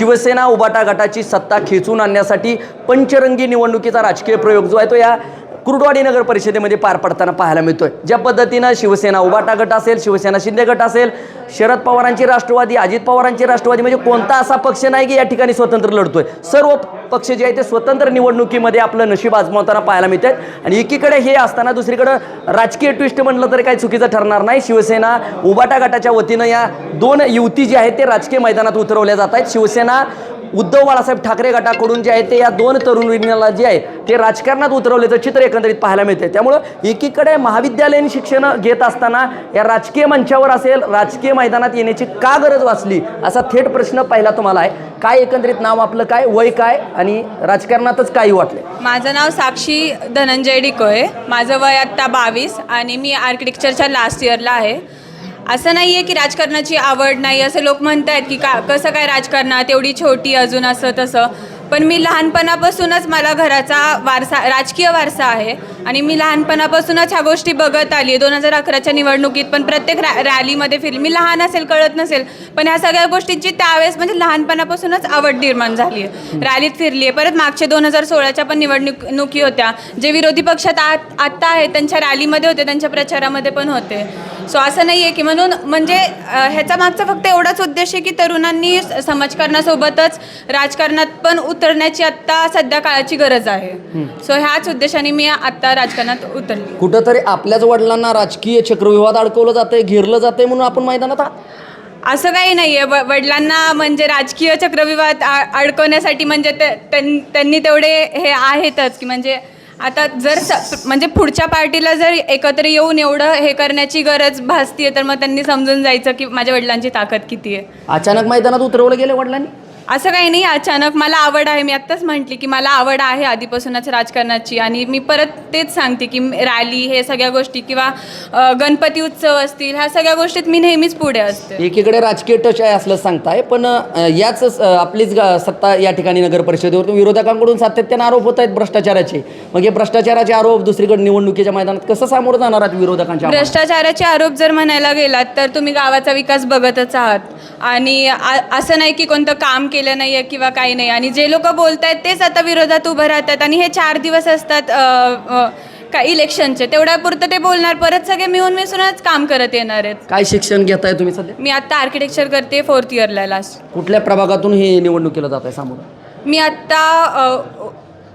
शिवसेना उबाटा गटाची सत्ता खेचून आणण्यासाठी पंचरंगी निवडणुकीचा राजकीय प्रयोग जो आहे तो या कुर्डवाडी नगर परिषदेमध्ये पार पडताना पाहायला मिळतोय. ज्या पद्धतीनं शिवसेना उबाटा गट असेल शिवसेना शिंदे गट असेल शरद पवारांची राष्ट्रवादी अजित पवारांची राष्ट्रवादी म्हणजे कोणता असा पक्ष नाही की या ठिकाणी स्वतंत्र लढतोय. सर्व पक्ष जे आहे ते स्वतंत्र निवडणुकीमध्ये आपलं नशीब आजमावताना पाहायला मिळत आहेत आणि एकीकडे हे असताना दुसरीकडं राजकीय ट्विस्ट म्हटलं तरी काही चुकीचं ठरणार नाही. शिवसेना उबाटा गटाच्या वतीनं या दोन युवती जे आहेत ते राजकीय मैदानात उतरवल्या जात आहेत. शिवसेना उद्धव बाळासाहेब ठाकरे गटाकडून जे आहे ते या दोन तरुणींना जे आहे ते राजकारणात उतरवल्याचं चित्र एकंदरीत पाहायला मिळते त्यामुळं एकीकडे महाविद्यालयीन शिक्षण घेत असताना या राजकीय मंचावर असेल राजकीय मैदानात येण्याची का गरज वाचली असा थेट प्रश्न पहिला तुम्हाला आहे. काय एकंदरीत नाव आपलं काय वय काय आणि राजकारणातच काही वाटले माझं नाव साक्षी धनंजय डिकोय माझं वय आत्ता बावीस आणि मी आर्किटेक्चरच्या लास्ट इयरला आहे. असं नाही आहे की राजकारणाची आवड नाही. असं लोक म्हणत आहेत की का कसं काय राजकारणात एवढी छोटी अजून असं तसं. पण मी लहानपणापासूनच मला घराचा वारसा राजकीय वारसा आहे. आणि मी लहानपणापासूनच ह्या गोष्टी बघत आली दोन हजार अकराच्या निवडणुकीत पण प्रत्येक रॅ रॅलीमध्ये फिरली. मी लहान असेल कळत नसेल पण ह्या सगळ्या गोष्टींची त्यावेळेस म्हणजे लहानपणापासूनच आवड निर्माण झाली आहे रॅलीत फिरली आहे परत मागचे दोन हजार सोळाच्या पण निवडणुकी होत्या. जे विरोधी पक्षात आत आत्ता आहेत त्यांच्या रॅलीमध्ये होते त्यांच्या प्रचारामध्ये पण होते. सो असं नाही आहे की म्हणून म्हणजे ह्याचा मागचा फक्त एवढाच उद्देश आहे की तरुणांनी समाजकारणासोबतच राजकारणात पण उतरण्याची आत्ता सध्या काळाची गरज आहे. सो ह्याच उद्देशाने मी आत्ता राजकारणात उतरली. कुठंतरी आपल्याच वडिलांना राजकीय चक्रव्यूहात अडकवलं जातंय घेरलं जातंय म्हणून आपण मैदानात असं काही नाही आहे वडिलांना म्हणजे राजकीय चक्रव्यूहात आ- अडकवण्यासाठी म्हणजे त्यांनी तेवढे हे आहेतच की म्हणजे आता जर स- म्हणजे पुढच्या पार्टीला जर एकत्र येऊन एवढं हे करण्याची गरज भासतीये तर मग त्यांनी समजून जायचं की माझ्या वडिलांची ताकद किती आहे. अचानक मैदानात उतरवलं गेलं वडिलांनी? असं काही नाही अचानक मला आवड आहे. मी आत्ताच म्हटली की मला आवड आहे आधीपासूनच राजकारणाची आणि मी परत तेच सांगते की रॅली हे सगळ्या गोष्टी किंवा अ, गणपती उत्सव असतील ह्या सगळ्या गोष्टीत मी नेहमीच पुढे असते. एकीकडे राजकीय टच आहे असलं सांगताय पण अ, याच अ, आपलीच ग- सत्ता या ठिकाणी नगर परिषदेवर विरोधकांकडून सातत्याने आरोप होत आहेत भ्रष्टाचाराचे. मग हे भ्रष्टाचाराचे आरोप दुसरीकडे निवडणुकीच्या मैदानात कसं सामोरं जाणार आहेत विरोधकांच्या आव्हानाला? भ्रष्टाचाराचे आरोप जर म्हणायला गेलात तर तुम्ही गावाचा विकास बघतच आहात. आणि आ- असं नाही की कोणतं काम केलं नाही आहे किंवा काही नाही. आणि जे लोक बोलत आहेत तेच आता विरोधात उभं राहतात. आणि हे चार दिवस असतात अ, अ, का इलेक्शनचे? तेवढ्यापुरतं ते बोलणार. परत सगळे मिळून मिसळूनच काम करत येणार आहेत. काय शिक्षण घेताय तुम्ही सध्या? मी आत्ता आर्किटेक्चर करते फोर्थ इयरला लास्ट कुठल्या प्रभागातून हे निवडणूक केलं जात आहे सामोरं मी आत्ता अ,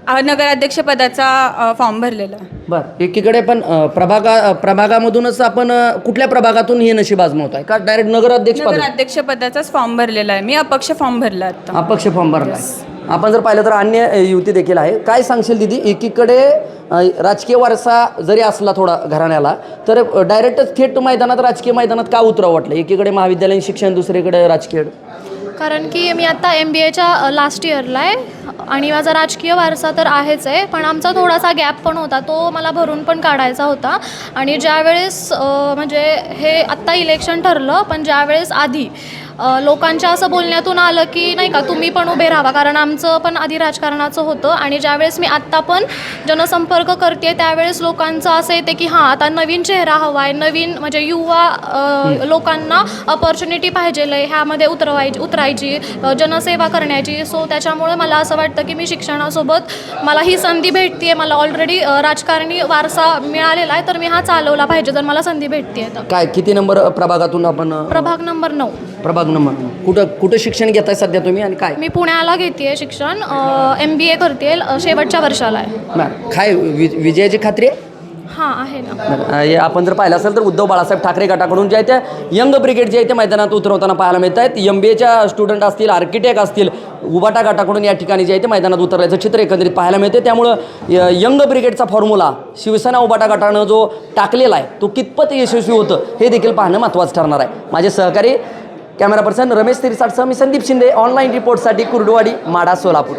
अ, नगराध्यक्षपदाचा फॉर्म भरलेला. बरं. एकीकडे पण अ, प्रभागा अ, प्रभागामधूनच आपण अ, कुठल्या प्रभागातून हे नशीब आजमावत आहे? का डायरेक्ट नगराध्यक्ष पद? नगराध्यक्षपदाचाच फॉर्म भरलेला आहे. मी अपक्ष फॉर्म भरला आता अपक्ष फॉर्म भरलाय आपण जर पाहिलं तर अन्य युती देखील आहे. काय सांगशील दिदी? एकीकडे राजकीय वारसा जरी असला थोडा घराण्याला तर डायरेक्टच थेट मैदानात राजकीय मैदानात का उतरावं वाटलं? एकीकडे महाविद्यालयीन शिक्षण दुसरीकडे राजकीय? कारण की मी आता एम बी एच्या लास्ट इयरला आहे आणि माझा राजकीय वारसा तर आहेच आहे पण आमचा थोडासा गॅप पण होता. तो मला भरून पण काढायचा होता. आणि ज्यावेळेस म्हणजे हे आत्ता इलेक्शन ठरलं पण ज्यावेळेस आधी लोकांच्या असं बोलण्यातून आलं की नाही का तुम्ही पण उभे राहा. कारण आमचं पण आधी राजकारणाचं होतं आणि ज्यावेळेस मी आत्ता पण जनसंपर्क करते त्यावेळेस लोकांचं असं येते की हां आता नवीन चेहरा हवा आहे नवीन म्हणजे युवा लोकांना अपॉर्च्युनिटी पाहिजे ह्यामध्ये उतरवायची उतरायची जनसेवा करण्याची. सो त्याच्यामुळे मला असं वाटतं की मी शिक्षणासोबत मला ही संधी भेटते मला ऑलरेडी राजकारणी वारसा मिळालेला आहे तर मी हा चालवला पाहिजे जर मला संधी भेटते तर. काय किती नंबर प्रभागातून आपण प्रभाग नंबर नऊ. प्रभाग नंबर. कुठं कुठं शिक्षण घेताय सध्या तुम्ही आणि काय? मी पुण्याला घेते शिक्षण. एम बी ए करते शेवटच्या वर्षाला आहे. काय वि- विजयाची खात्री आहे? हां आहे ना. हे आपण जर पाहिलं असेल तर उद्धव बाळासाहेब ठाकरे गटाकडून जे आहे त्या यंग ब्रिगेड जे आहे ते मैदानात उतरवताना पाहायला मिळत आहेत. एम बी एच्या स्टुडंट असतील आर्किटेक्ट असतील उबाटा गटाकडून या ठिकाणी जे आहे ते मैदानात उतरल्याचं चित्र एकंदरीत पाहायला मिळते त्यामुळं य- यंग ब्रिगेडचा फॉर्म्युला शिवसेना उबाटा गटानं जो टाकलेला आहे तो कितपत यशस्वी होतं हे देखील पाहणं महत्त्वाचं ठरणार आहे. माझे सहकारी कॅमेरा पर्सन रमेश तिरसाटसह मी संदीप शिंदे ऑनलाईन रिपोर्टसाठी कुर्डुवाडी माडा सोलापूर.